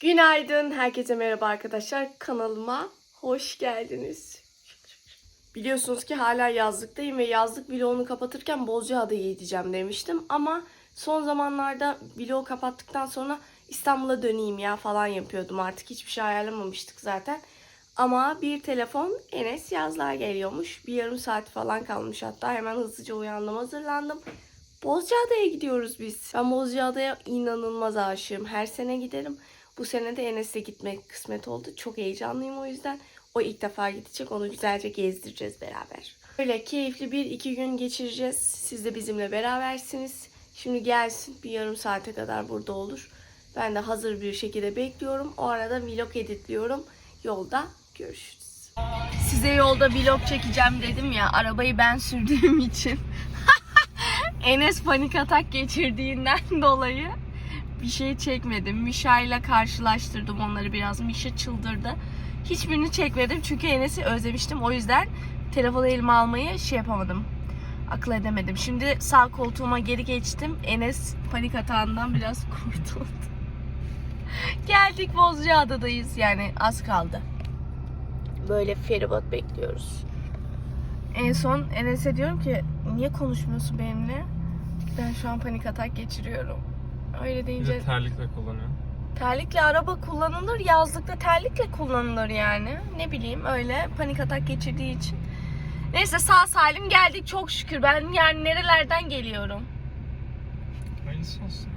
Günaydın, herkese merhaba arkadaşlar. Kanalıma hoş geldiniz. Biliyorsunuz ki hala yazlıktayım ve yazlık vlogunu kapatırken Bozcaada'ya gideceğim demiştim. Ama son zamanlarda vlogu kapattıktan sonra İstanbul'a döneyim ya falan yapıyordum. Artık hiçbir şey ayarlamamıştık zaten. Ama bir telefon Enes yazlığa geliyormuş. Bir yarım saat falan kalmış hatta. Hemen hızlıca uyandım, hazırlandım. Bozcaada'ya gidiyoruz biz. Ben Bozcaada'ya inanılmaz aşığım. Her sene giderim. Bu sene de Enes'le gitmek kısmet oldu. Çok heyecanlıyım o yüzden. O ilk defa gidecek. Onu güzelce gezdireceğiz beraber. Böyle keyifli bir iki gün geçireceğiz. Siz de bizimle berabersiniz. Şimdi gelsin bir yarım saate kadar burada olur. Ben de hazır bir şekilde bekliyorum. O arada vlog editliyorum. Yolda görüşürüz. Size yolda vlog çekeceğim dedim ya. Arabayı ben sürdüğüm için. Enes panik atak geçirdiğinden dolayı bir şey çekmedim. Mişa ile karşılaştırdım onları biraz. Mişa çıldırdı. Hiçbirini çekmedim çünkü Enes'i özlemiştim. O yüzden telefonu elime almayı şey yapamadım. Akıl edemedim. Şimdi sağ koltuğuma geri geçtim. Enes panik atağından biraz kurtuldu. Geldik Bozcaada'dayız. Yani az kaldı. Böyle feribot bekliyoruz. En son Enes'e diyorum ki niye konuşmuyorsun benimle? Ben şu an panik atak geçiriyorum. Öyle Bir deyince de terlikle kullanıyor. terlikle araba kullanılır, yazlıkta terlikle kullanılır yani. Ne bileyim öyle panik atak geçirdiği için. Neyse sağ salim geldik çok şükür. Ben yani nerelerden geliyorum? Hayırlısı olsun.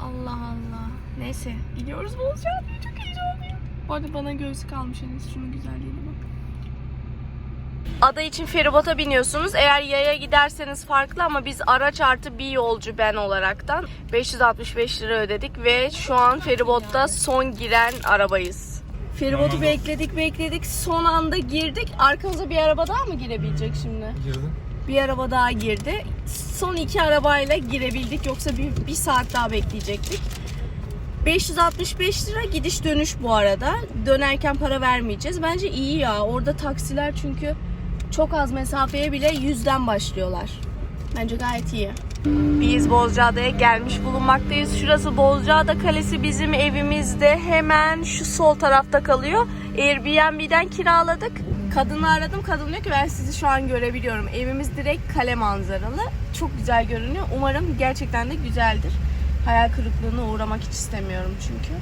Allah Allah. Neyse gidiyoruz Bozcaada'ya çok heyecanlıyım. Bu arada bana göğsü kalmış Enes şunun güzelliğine bak. Ada için feribota biniyorsunuz. Eğer yaya giderseniz farklı ama biz araç artı bir yolcu ben olaraktan 565 lira ödedik ve şu an feribotta son giren arabayız. Feribotu bekledik bekledik son anda girdik. Arkamıza bir araba daha mı girebilecek şimdi? Girdin. Bir araba daha girdi. Son iki arabayla girebildik. Yoksa bir, bir saat daha bekleyecektik. 565 lira gidiş dönüş bu arada. Dönerken para vermeyeceğiz. Bence iyi ya. Orada taksiler çünkü çok az mesafeye bile yüzden başlıyorlar. Bence gayet iyi. Biz Bozcaada'ya gelmiş bulunmaktayız. Şurası Bozcaada Kalesi bizim evimizde hemen şu sol tarafta kalıyor. Airbnb'den kiraladık. Kadını aradım. Kadın diyor ki ben sizi şu an görebiliyorum. Evimiz direkt kale manzaralı. Çok güzel görünüyor. Umarım gerçekten de güzeldir. Hayal kırıklığına uğramak hiç istemiyorum çünkü.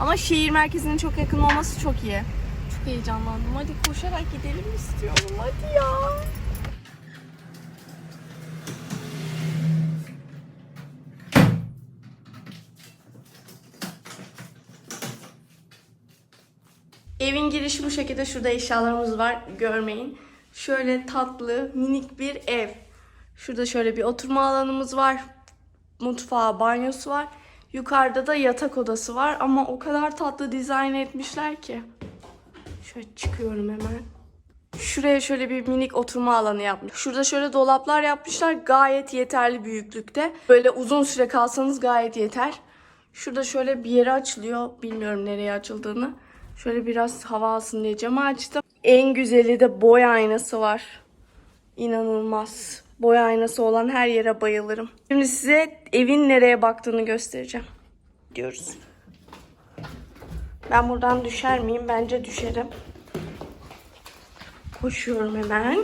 Ama şehir merkezinin çok yakın olması çok iyi. Çok heyecanlandım. Hadi koşarak gidelim istiyorum. Hadi ya. Evin girişi bu şekilde. Şurada eşyalarımız var. Görmeyin. Şöyle tatlı, minik bir ev. Şurada şöyle bir oturma alanımız var. Mutfağı, banyosu var. Yukarıda da yatak odası var. Ama o kadar tatlı dizayn etmişler ki. Şöyle çıkıyorum hemen. Şuraya şöyle bir minik oturma alanı yapmış. Şurada şöyle dolaplar yapmışlar. Gayet yeterli büyüklükte. Böyle uzun süre kalsanız gayet yeter. Şurada şöyle bir yere açılıyor. Bilmiyorum nereye açıldığını. Şöyle biraz hava alsın diye camı açtım. En güzeli de boy aynası var. İnanılmaz. Boy aynası olan her yere bayılırım. Şimdi size evin nereye baktığını göstereceğim. Diyoruz. Ben buradan düşer miyim? Bence düşerim. Koşuyorum hemen.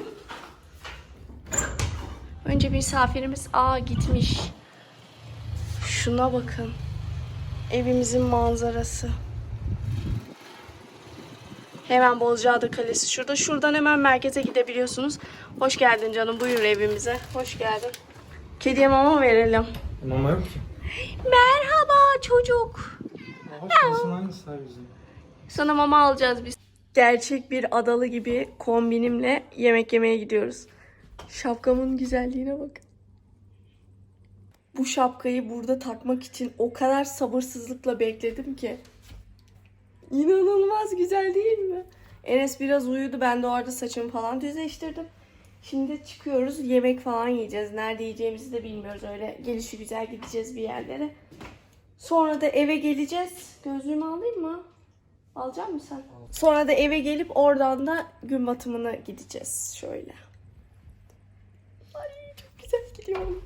Önce misafirimiz aa gitmiş. Şuna bakın. Evimizin manzarası. Hemen Bozcaada Kalesi şurada. Şuradan hemen merkeze gidebiliyorsunuz. Hoş geldin canım. Buyur evimize. Hoş geldin. Kediye mama verelim. Mama yok ki. Merhaba çocuk. Hangisi daha güzel? Sana mama alacağız biz. Gerçek bir adalı gibi kombinimle yemek yemeye gidiyoruz. Şapkamın güzelliğine bak. Bu şapkayı burada takmak için o kadar sabırsızlıkla bekledim ki. İnanılmaz güzel değil mi? Enes biraz uyudu. Ben de orada saçımı falan düzleştirdim. Şimdi çıkıyoruz. Yemek falan yiyeceğiz. Nerede yiyeceğimizi de bilmiyoruz. Öyle gelişi güzel gideceğiz bir yerlere. Sonra da eve geleceğiz. Gözlüğümü alayım mı? Alacak mısın sen? Sonra da eve gelip oradan da gün batımına gideceğiz. Şöyle. Ay çok güzel gidiyorum.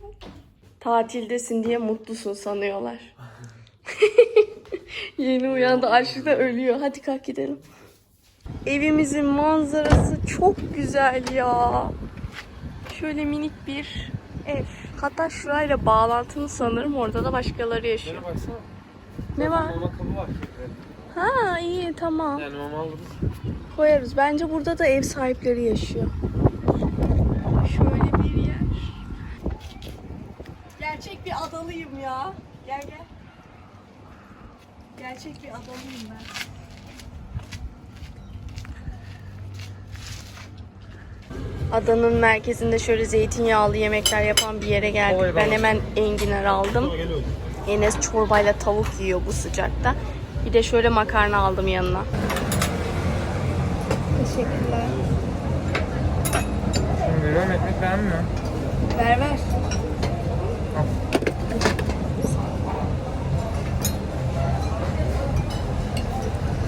Tatildesin diye mutlusun sanıyorlar. Yeni uyandı. Açlıkta ölüyor. Hadi kalk gidelim. Evimizin manzarası çok güzel ya. Şöyle minik bir ev. Hatta şurayla bağlantılı sanırım. Orada da başkaları yaşıyor. Şöyle baksana. Ne var? Kabı var. Ha iyi tamam. Yani mama alırız. Koyarız. Bence burada da ev sahipleri yaşıyor. Şöyle bir yer. Gerçek bir adalıyım ya. Gel gel. Gerçek bir adalıyım ben. Adanın merkezinde şöyle zeytinyağlı yemekler yapan bir yere geldik. Ben hemen enginar aldım. Enes çorbayla tavuk yiyor bu sıcakta. Bir de şöyle makarna aldım yanına. Teşekkürler. Şimdi veriyorum ekmek beğenmiyor. Ver ver. Al.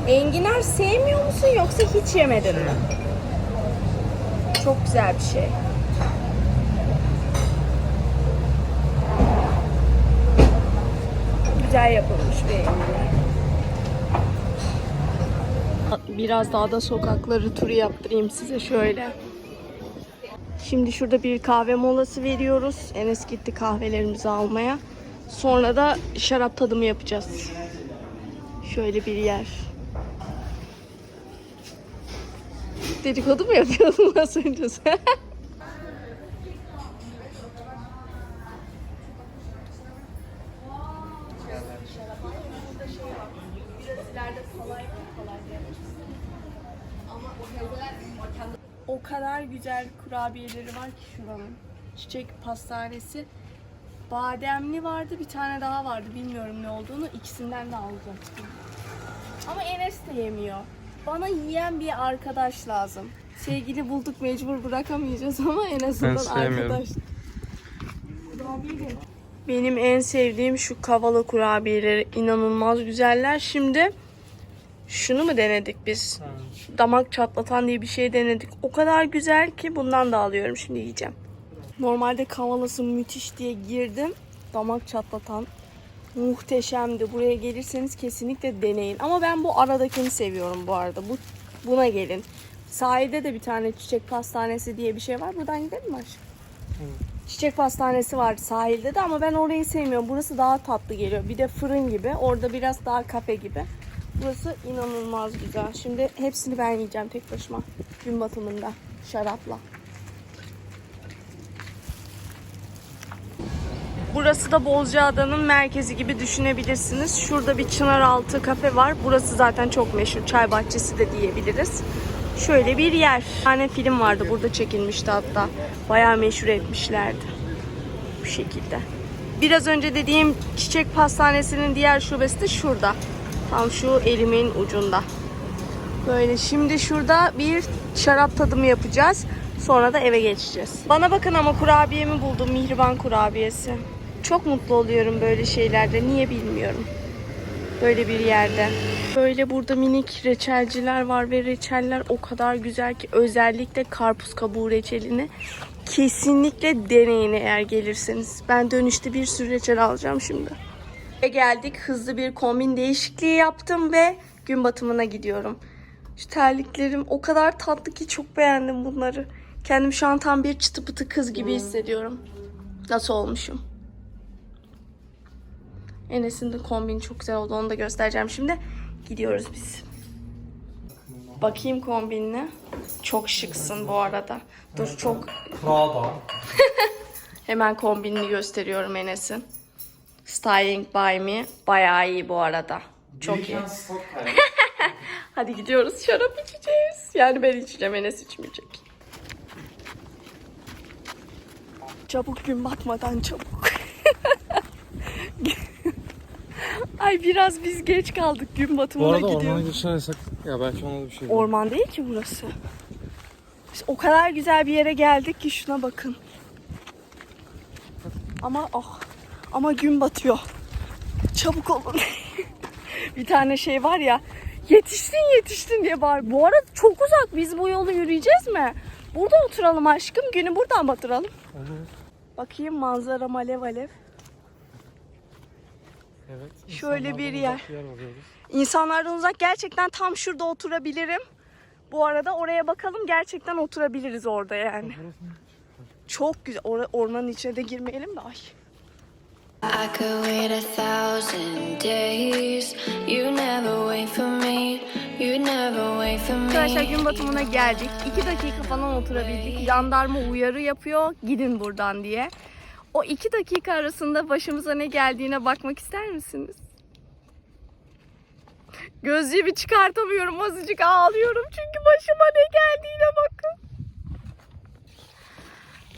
Enginar sevmiyor musun yoksa hiç yemedin mi? Çok güzel bir şey. Güzel yapılmış enginar. Biraz daha da sokakları turu yaptırayım size şöyle. Şimdi şurada bir kahve molası veriyoruz. Enes gitti kahvelerimizi almaya. Sonra da şarap tadımı yapacağız. Şöyle bir yer. Dedikodu mu yapıyordun az önce sen? O kadar güzel kurabiyeleri var ki şuranın. Çiçek pastanesi. Bademli vardı, bir tane daha vardı. Bilmiyorum ne olduğunu. İkisinden de alacaktım. Ama Enes de yemiyor. Bana yiyen bir arkadaş lazım. Sevgili bulduk mecbur bırakamayacağız ama en azından sevmiyorum. arkadaş. Benim en sevdiğim şu kavalı kurabiyeleri inanılmaz güzeller. Şimdi şunu mu denedik biz? Damak çatlatan diye bir şey denedik. O kadar güzel ki bundan da alıyorum şimdi yiyeceğim. Normalde kavalası müthiş diye girdim. Damak çatlatan muhteşemdi. Buraya gelirseniz kesinlikle deneyin. Ama ben bu aradakini seviyorum bu arada. Bu buna gelin. Sahilde de bir tane çiçek pastanesi diye bir şey var. Buradan gidelim mi aşkım? Çiçek pastanesi var sahilde de ama ben orayı sevmiyorum. Burası daha tatlı geliyor. Bir de fırın gibi. Orada biraz daha kafe gibi. Burası inanılmaz güzel. Şimdi hepsini ben yiyeceğim tek başıma. Gün batımında. Şarapla. Burası da Bozcaada'nın merkezi gibi düşünebilirsiniz. Şurada bir Çınaraltı kafe var. Burası zaten çok meşhur. Çay bahçesi de diyebiliriz. Şöyle bir yer. Bir tane film vardı. Burada çekilmişti hatta. Bayağı meşhur etmişlerdi. Bu şekilde. Biraz önce dediğim çiçek pastanesinin diğer şubesi de şurada. Tam şu elimin ucunda. Böyle şimdi şurada bir şarap tadımı yapacağız. Sonra da eve geçeceğiz. Bana bakın ama kurabiyemi buldum. Mihriban kurabiyesi. Çok mutlu oluyorum böyle şeylerde. Niye bilmiyorum. Böyle bir yerde. Böyle burada minik reçelciler var ve reçeller o kadar güzel ki özellikle karpuz kabuğu reçelini kesinlikle deneyin eğer gelirseniz. Ben dönüşte bir sürü reçel alacağım şimdi. Ve geldik. Hızlı bir kombin değişikliği yaptım ve gün batımına gidiyorum. Şu terliklerim o kadar tatlı ki çok beğendim bunları. Kendim şu an tam bir çıtı pıtı kız gibi hissediyorum. Nasıl olmuşum? Enes'in de kombini çok güzel oldu. Onu da göstereceğim şimdi. Gidiyoruz biz. Bakayım kombinine. Çok şıksın bu arada. Dur çok Prada. Hemen kombinini gösteriyorum Enes'in. Styling by me. Bayağı iyi bu arada. Çok iyi. Hadi gidiyoruz şarap içeceğiz. Yani ben içeceğim Enes içmeyecek. Çabuk gün batmadan çabuk. Ay biraz biz geç kaldık gün Bu batımına arada gidiyoruz. ormana girişine yasak. Ya belki ona da bir şey değil. Orman değil ki burası. Biz o kadar güzel bir yere geldik ki şuna bakın. Ama ah ama gün batıyor. Çabuk olun. bir tane şey var ya yetiştin yetiştin diye bağır. Bu arada çok uzak. Biz bu yolu yürüyeceğiz mi? Burada oturalım aşkım. Günü buradan batıralım. Olur. Bakayım manzara alev alev. Evet. Şöyle bir yer. yer arıyoruz. İnsanlardan uzak gerçekten tam şurada oturabilirim. Bu arada oraya bakalım gerçekten oturabiliriz orada yani. Çok güzel. Or- ormanın içine de girmeyelim de ay. I could wait a thousand days. You never wait for me. You never wait for me. Arkadaşlar gün batımına geldik. İki dakika falan oturabildik. Jandarma uyarı yapıyor gidin buradan diye. O iki dakika arasında başımıza ne geldiğine bakmak ister misiniz? Gözlüğü bir çıkartamıyorum azıcık ağlıyorum çünkü başıma ne geldiğine bakın.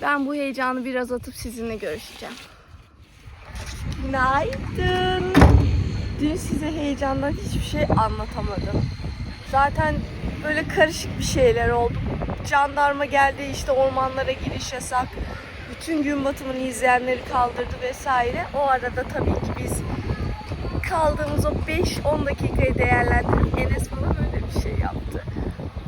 Ben bu heyecanı biraz atıp sizinle görüşeceğim. Günaydın. Dün size heyecandan hiçbir şey anlatamadım. Zaten böyle karışık bir şeyler oldu. Jandarma geldi işte ormanlara giriş yasak. Bütün gün batımını izleyenleri kaldırdı vesaire. O arada tabii ki biz kaldığımız o 5-10 dakikayı değerlendirip Enes bana böyle bir şey yaptı.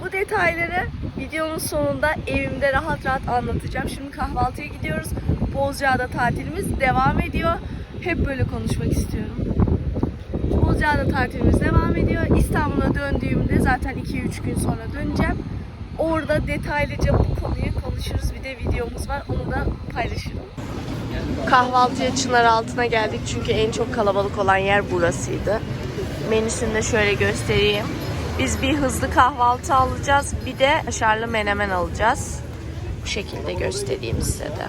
Bu detayları videonun sonunda evimde rahat rahat anlatacağım. Şimdi kahvaltıya gidiyoruz. Bozcaada tatilimiz devam ediyor. Hep böyle konuşmak istiyorum. Bozcaada tatilimiz devam ediyor. İstanbul'a döndüğümde zaten 2-3 gün sonra döneceğim. Orada detaylıca bu konuyu konuşuruz. Bir de videomuz var. Onu da paylaşırım. Kahvaltıya Çınar altına geldik. Çünkü en çok kalabalık olan yer burasıydı. Menüsünü de şöyle göstereyim. Biz bir hızlı kahvaltı alacağız. Bir de kaşarlı menemen alacağız. Bu şekilde göstereyim size de.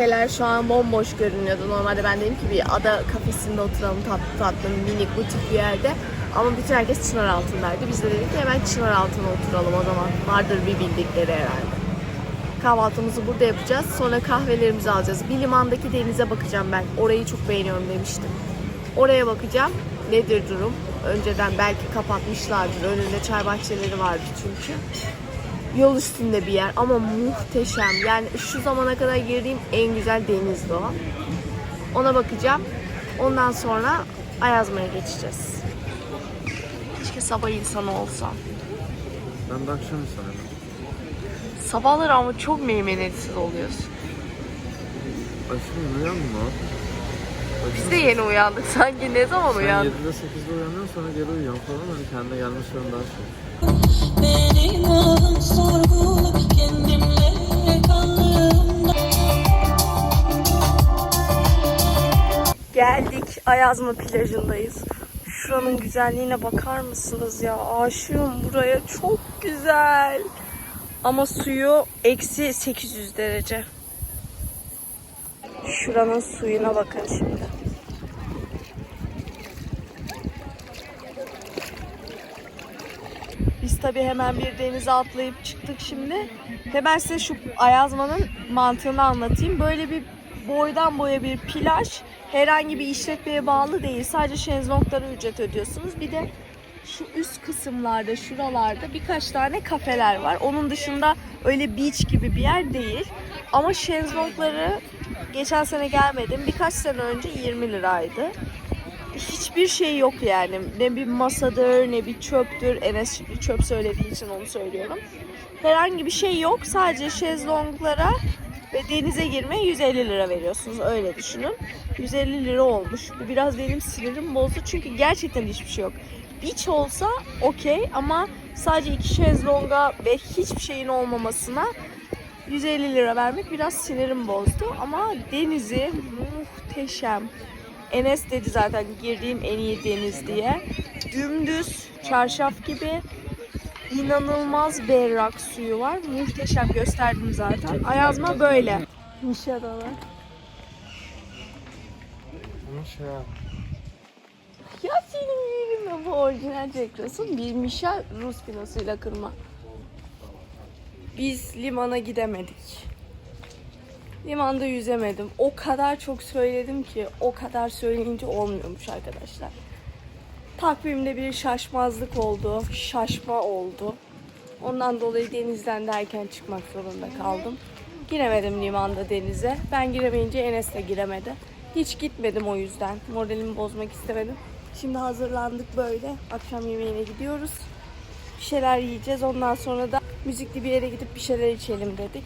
Kafeler şu an bomboş görünüyordu. Normalde ben dedim ki bir ada kafesinde oturalım tatlı tatlı minik butik bir yerde. Ama bütün herkes çınar altındaydı. Biz de dedik ki hemen çınar altına oturalım o zaman. Vardır bir bildikleri herhalde. Kahvaltımızı burada yapacağız. Sonra kahvelerimizi alacağız. Bir limandaki denize bakacağım ben. Orayı çok beğeniyorum demiştim. Oraya bakacağım. Nedir durum? Önceden belki kapatmışlardır. Önünde çay bahçeleri vardı çünkü. Yol üstünde bir yer ama muhteşem. Yani şu zamana kadar girdiğim en güzel denizdi o. Ona bakacağım. Ondan sonra Ayazma'ya geçeceğiz. Sabah insanı olsam. Ben de akşam insanım. Sabahları ama çok meymenetsiz oluyorsun. Aşkım uyan mı? Biz de yeni uyandık sanki. Ne zaman Sen uyandık? 7'de 8'de uyanıyorsun sonra geri uyuyorsun falan. Hani kendine gelme süren daha çok. Benim adım sorgulu. Kendimle kaldığımda. Geldik Ayazma plajındayız. Şuranın güzelliğine bakar mısınız ya? Aşığım buraya çok güzel. Ama suyu eksi 800 derece. Şuranın suyuna bakın şimdi. Biz tabii hemen bir denize atlayıp çıktık şimdi. Ve ben size şu Ayazma'nın mantığını anlatayım. Böyle bir boydan boya bir plaj. Herhangi bir işletmeye bağlı değil. Sadece şezlonglara ücret ödüyorsunuz. Bir de şu üst kısımlarda, şuralarda birkaç tane kafeler var. Onun dışında öyle beach gibi bir yer değil. Ama şezlongları geçen sene gelmedim. Birkaç sene önce 20 liraydı hiçbir şey yok yani. Ne bir masadır, ne bir çöptür. Enes şimdi çöp söylediği için onu söylüyorum. Herhangi bir şey yok. Sadece şezlonglara ve denize girmeye 150 lira veriyorsunuz. Öyle düşünün. 150 lira olmuş. Bu biraz benim sinirim bozdu. Çünkü gerçekten hiçbir şey yok. Beach olsa okey ama sadece iki şezlonga ve hiçbir şeyin olmamasına 150 lira vermek biraz sinirim bozdu. Ama denizi muhteşem. Enes dedi zaten girdiğim en iyi deniz diye. Dümdüz, çarşaf gibi inanılmaz berrak suyu var. Muhteşem gösterdim zaten. Ayazma böyle. Nişadalar. Şey ya. Senin yerine bu orijinal Russell bir Mişa Rus pinosuyla kırma. Biz limana gidemedik. Limanda yüzemedim. O kadar çok söyledim ki o kadar söyleyince olmuyormuş arkadaşlar. Takvimde bir şaşmazlık oldu. Şaşma oldu. Ondan dolayı denizden de erken çıkmak zorunda kaldım. Giremedim limanda denize. Ben giremeyince Enes de giremedi. Hiç gitmedim o yüzden. Moralimi bozmak istemedim. Şimdi hazırlandık böyle. Akşam yemeğine gidiyoruz. Bir şeyler yiyeceğiz. Ondan sonra da müzikli bir yere gidip bir şeyler içelim dedik.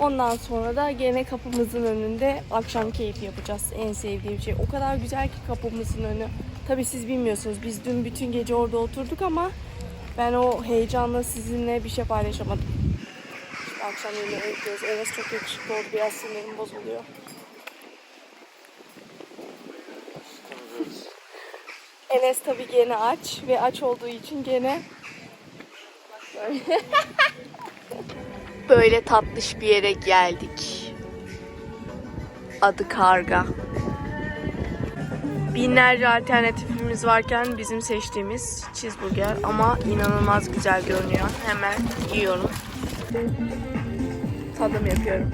Ondan sonra da gene kapımızın önünde akşam keyfi yapacağız. En sevdiğim şey. O kadar güzel ki kapımızın önü. Tabii siz bilmiyorsunuz. Biz dün bütün gece orada oturduk ama ben o heyecanla sizinle bir şey paylaşamadım. Şimdi akşam yemeğe gidiyoruz. Enes çok yakışıklı oldu. Biraz sinirim bozuluyor. Enes tabii gene aç ve aç olduğu için gene böyle, tatlış bir yere geldik. Adı Karga. Binlerce alternatifimiz varken bizim seçtiğimiz cheeseburger ama inanılmaz güzel görünüyor. Hemen yiyorum. Tadım yapıyorum.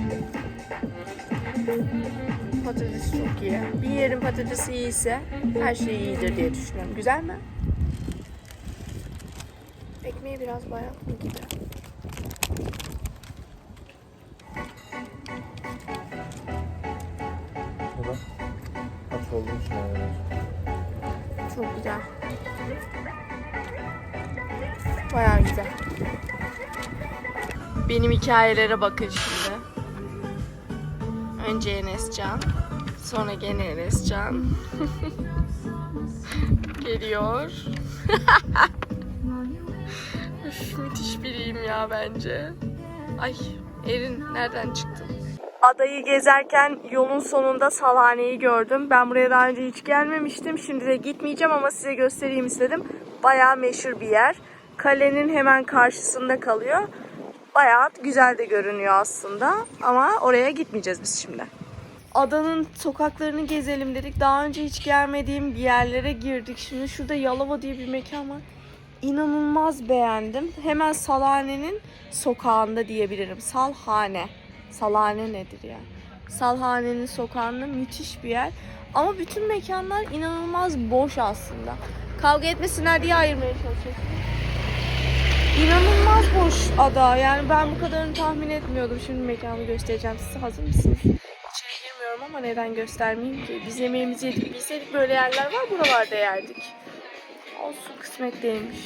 Patates çok iyi. Bir yerin patatesi iyiyse her şey iyidir diye düşünüyorum. Güzel mi? Ekmeği biraz bayat mı gibi? Bayağı güzel. Benim hikayelere bakın şimdi. Önce Enescan, sonra gene Enescan. Geliyor. Üf, müthiş biriyim ya bence. Ay Erin nereden çıktın? Adayı gezerken yolun sonunda salhaneyi gördüm. Ben buraya daha önce hiç gelmemiştim. Şimdi de gitmeyeceğim ama size göstereyim istedim. Bayağı meşhur bir yer. Kalenin hemen karşısında kalıyor. Bayağı güzel de görünüyor aslında. Ama oraya gitmeyeceğiz biz şimdi. Adanın sokaklarını gezelim dedik. Daha önce hiç gelmediğim bir yerlere girdik. Şimdi şurada Yalova diye bir mekan var. İnanılmaz beğendim. Hemen Salhane'nin sokağında diyebilirim. Salhane. Salhane nedir ya? Salhane'nin sokağında müthiş bir yer. Ama bütün mekanlar inanılmaz boş aslında. Kavga etmesinler diye ayırmaya çalışıyorum. İnanılmaz boş ada. Yani ben bu kadarını tahmin etmiyordum. Şimdi mekanı göstereceğim size. Hazır mısınız? İçeri girmiyorum ama neden göstermeyeyim ki? Biz yemeğimizi yedik. Bilseydik böyle yerler var buralarda yerdik. Olsun kısmet değilmiş.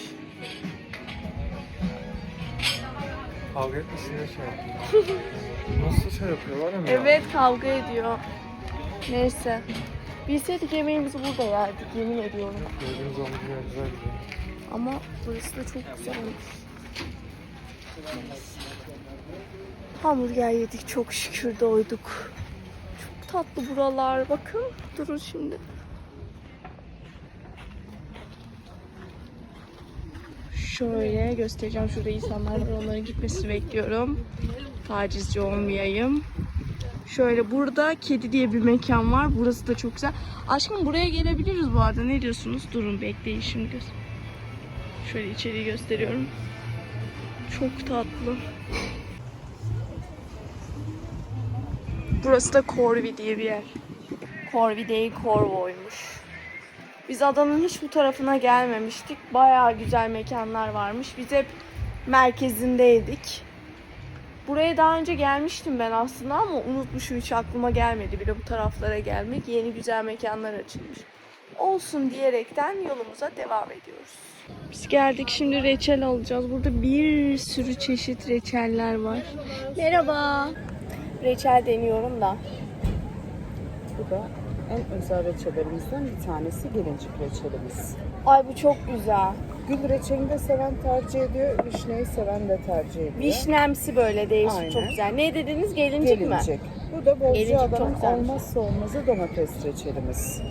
Kavga etmesin diye şey yapıyor. Nasıl şey yapıyorlar ya? Evet kavga ediyor. Neyse. Bilseydik yemeğimizi burada yerdik yemin ediyorum. Gördüğünüz zaman güzel güzel. Ama burası da çok güzelmiş. Neyse. Hamburger yedik çok şükür doyduk. Çok tatlı buralar bakın. Durun şimdi. Şöyle göstereceğim. Şurada insanlar var. Onların gitmesini bekliyorum. Tacizci olmayayım. Şöyle burada kedi diye bir mekan var. Burası da çok güzel. Aşkım buraya gelebiliriz bu arada. Ne diyorsunuz? Durun bekleyin şimdi. göster- Şöyle içeriği gösteriyorum. Çok tatlı. Burası da Corvi diye bir yer. Corvi değil Corvo'ymuş. Biz adanın hiç bu tarafına gelmemiştik. Bayağı güzel mekanlar varmış. Biz hep merkezindeydik. Buraya daha önce gelmiştim ben aslında ama unutmuşum hiç aklıma gelmedi bile bu taraflara gelmek. Yeni güzel mekanlar açılmış. Olsun diyerekten yolumuza devam ediyoruz. Biz geldik şimdi reçel alacağız. Burada bir sürü çeşit reçeller var. Merhaba. Reçel deniyorum da. Bu da en özel reçelerimizden bir tanesi gelincik reçelimiz. Ay bu çok güzel. Gül reçelini de seven tercih ediyor, vişneyi seven de tercih ediyor. Vişnemsi böyle değişik Aynen. çok güzel. Ne dediniz? Gelincik, mi? Gelincik. Bu da Gelincik Bozcaada'nın olmazsa olmazı domates reçelimiz.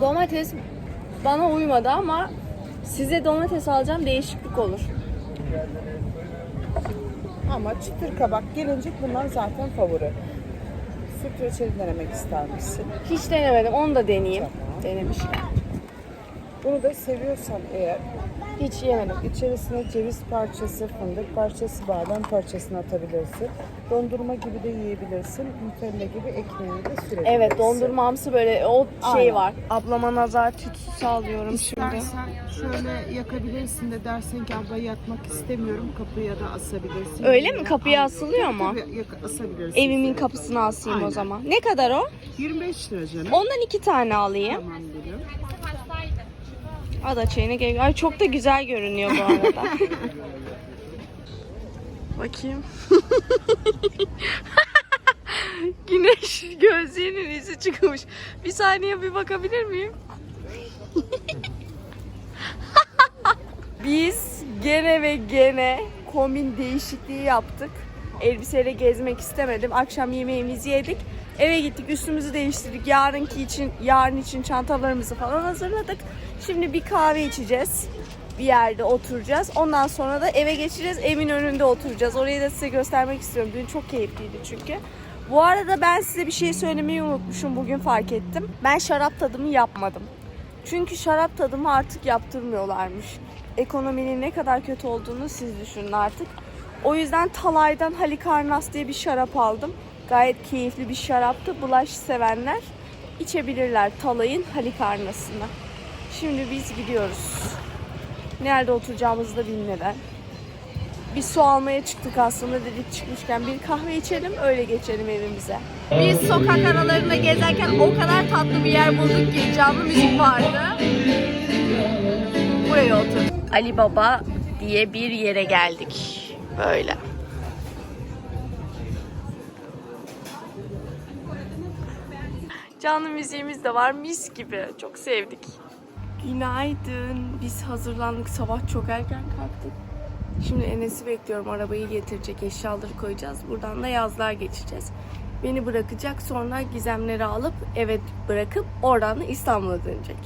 Domates bana uymadı ama size domates alacağım değişiklik olur. Ama çıtır kabak, gelincik bunlar zaten favori. Süt reçeli denemek ister misin? Hiç denemedim. Onu da deneyeyim. Tamam. Denemişim. Bunu da seviyorsan eğer Hiç yemedim. içerisine ceviz parçası, fındık parçası, badem parçasını atabilirsin. Dondurma gibi de yiyebilirsin. Nutella gibi ekmeğini de sürebilirsin. Evet dondurmamsı böyle o şey Aynen. var. Ablama nazar tütsü sağlıyorum şimdi. İstersen şöyle yakabilirsin de dersin ki abla yakmak istemiyorum kapıya da asabilirsin. Öyle mi? Kapıya asılıyor mu? Tabii yak- asabilirsin. Evimin kapısına asayım o Aynen. zaman. Ne kadar o? 25 lira canım. Ondan iki tane alayım. Tamam. Ada çayına gerek. Ay çok da güzel görünüyor bu arada. Bakayım. Güneş gözlüğünün izi çıkmış. Bir saniye bir bakabilir miyim? Biz gene ve gene kombin değişikliği yaptık. Elbiseyle gezmek istemedim. Akşam yemeğimizi yedik. Eve gittik, üstümüzü değiştirdik. Yarınki için, yarın için çantalarımızı falan hazırladık. Şimdi bir kahve içeceğiz. Bir yerde oturacağız. Ondan sonra da eve geçeceğiz. Evin önünde oturacağız. Orayı da size göstermek istiyorum. Dün çok keyifliydi çünkü. Bu arada ben size bir şey söylemeyi unutmuşum. Bugün fark ettim. Ben şarap tadımı yapmadım. Çünkü şarap tadımı artık yaptırmıyorlarmış. Ekonominin ne kadar kötü olduğunu siz düşünün artık. O yüzden Talay'dan Halikarnas diye bir şarap aldım. Gayet keyifli bir şaraptı. Bulaş sevenler içebilirler Talay'ın Halikarnas'ını. Şimdi biz gidiyoruz. Nerede oturacağımızı da bilmeden. Bir su almaya çıktık aslında dedik çıkmışken bir kahve içelim öyle geçelim evimize. Biz sokak aralarında gezerken o kadar tatlı bir yer bulduk ki canlı müzik vardı. Buraya oturduk. Ali Baba diye bir yere geldik. Böyle. Canlı müziğimiz de var mis gibi. Çok sevdik. Günaydın. Biz hazırlandık. Sabah çok erken kalktık. Şimdi Enes'i bekliyorum. Arabayı getirecek. Eşyaları koyacağız. Buradan da yazlığa geçeceğiz. Beni bırakacak. Sonra gizemleri alıp eve bırakıp oradan da İstanbul'a dönecek.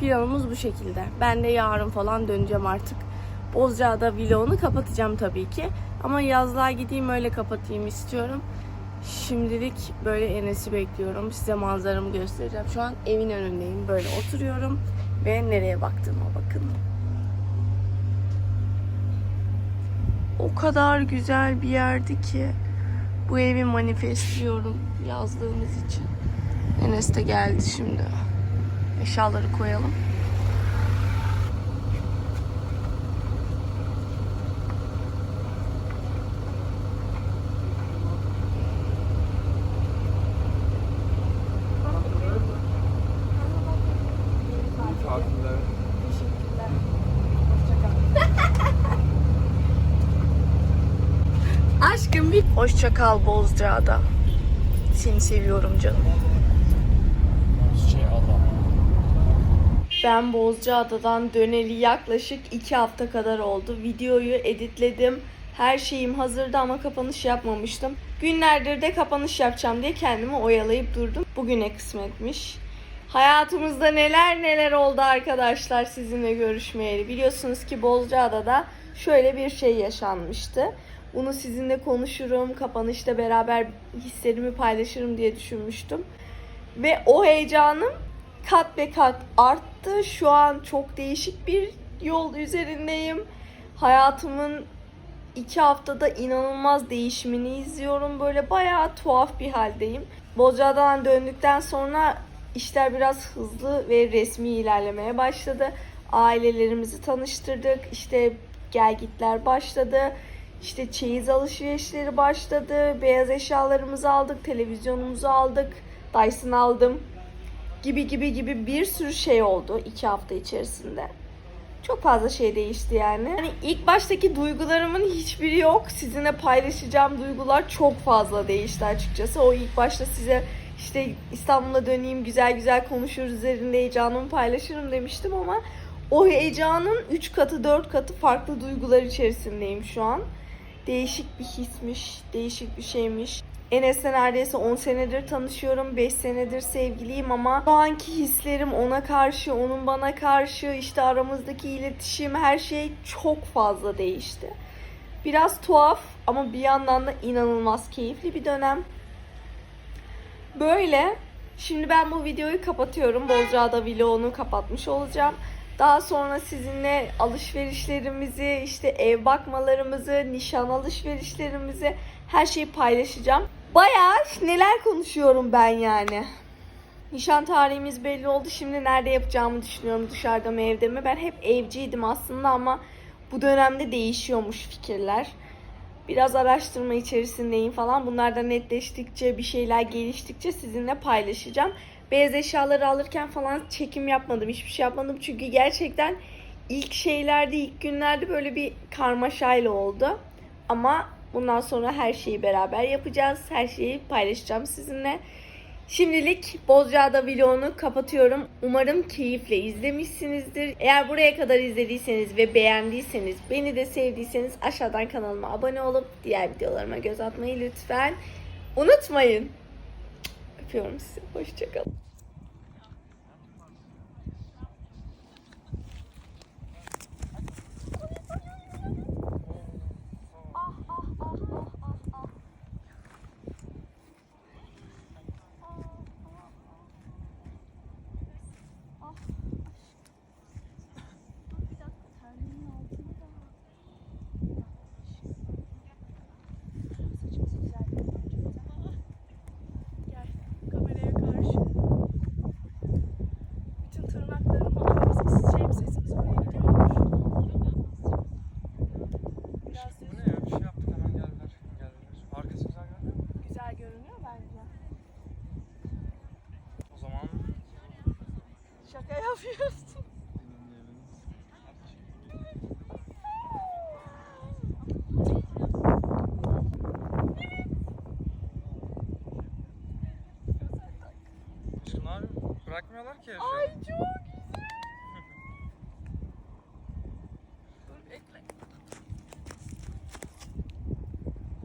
Planımız bu şekilde. Ben de yarın falan döneceğim artık. Bozcaada vlogunu kapatacağım tabii ki. Ama yazlığa gideyim öyle kapatayım istiyorum. Şimdilik böyle Enes'i bekliyorum. Size manzaramı göstereceğim. Şu an evin önündeyim. Böyle oturuyorum. Ve nereye baktığıma bakın. O kadar güzel bir yerdi ki. Bu evi manifestliyorum yazdığımız için. Enes de geldi şimdi. Eşyaları koyalım. Tatiller. Aşkım bir hoşça kal Bozcaada. Seni seviyorum canım. Şey Allah. Ben Bozcaada'dan döneli yaklaşık 2 hafta kadar oldu. Videoyu editledim. Her şeyim hazırdı ama kapanış yapmamıştım. Günlerdir de kapanış yapacağım diye kendimi oyalayıp durdum. Bugüne kısmetmiş. Hayatımızda neler neler oldu arkadaşlar sizinle görüşmeyeli. Biliyorsunuz ki Bozcaada'da şöyle bir şey yaşanmıştı. Bunu sizinle konuşurum, kapanışta beraber hislerimi paylaşırım diye düşünmüştüm. Ve o heyecanım kat be kat arttı. Şu an çok değişik bir yol üzerindeyim. Hayatımın iki haftada inanılmaz değişimini izliyorum. Böyle bayağı tuhaf bir haldeyim. Bozcaada'dan döndükten sonra işler biraz hızlı ve resmi ilerlemeye başladı. Ailelerimizi tanıştırdık. İşte gelgitler başladı. İşte çeyiz alışverişleri başladı. Beyaz eşyalarımızı aldık. Televizyonumuzu aldık. Dyson aldım gibi gibi gibi bir sürü şey oldu iki hafta içerisinde. Çok fazla şey değişti yani. Hani ilk baştaki duygularımın hiçbiri yok. Sizinle paylaşacağım duygular çok fazla değişti açıkçası. O ilk başta size işte İstanbul'a döneyim güzel güzel konuşuruz üzerinde heyecanımı paylaşırım demiştim ama o heyecanın 3 katı 4 katı farklı duygular içerisindeyim şu an. Değişik bir hismiş, değişik bir şeymiş. Enes'le neredeyse 10 senedir tanışıyorum. 5 senedir sevgiliyim ama şu anki hislerim ona karşı, onun bana karşı, işte aramızdaki iletişim, her şey çok fazla değişti. Biraz tuhaf ama bir yandan da inanılmaz keyifli bir dönem. Böyle. Şimdi ben bu videoyu kapatıyorum. Bozcaada vlogunu kapatmış olacağım. Daha sonra sizinle alışverişlerimizi, işte ev bakmalarımızı, nişan alışverişlerimizi her şeyi paylaşacağım. Bayağı neler konuşuyorum ben yani. Nişan tarihimiz belli oldu. Şimdi nerede yapacağımı düşünüyorum. Dışarıda mı evde mi? Ben hep evciydim aslında ama bu dönemde değişiyormuş fikirler. Biraz araştırma içerisindeyim falan. Bunlar da netleştikçe, bir şeyler geliştikçe sizinle paylaşacağım. Beyaz eşyaları alırken falan çekim yapmadım. Hiçbir şey yapmadım. Çünkü gerçekten ilk şeylerde, ilk günlerde böyle bir karmaşayla oldu. Ama Bundan sonra her şeyi beraber yapacağız. Her şeyi paylaşacağım sizinle. Şimdilik Bozcaada vlogunu kapatıyorum. Umarım keyifle izlemişsinizdir. Eğer buraya kadar izlediyseniz ve beğendiyseniz, beni de sevdiyseniz aşağıdan kanalıma abone olup diğer videolarıma göz atmayı lütfen unutmayın. Öpüyorum sizi. Hoşçakalın. Gel kameraya karşı. Bütün tırnaklarımı ağzı şey sesimiz oraya gidiyormuş. Biraz Bu ne ya? Bir şey yaptık hemen geldiler. Geldiler. Arkası güzel geldi mi? güzel görünüyor bence. O zaman Şaka yapıyorsun. Aşkım ne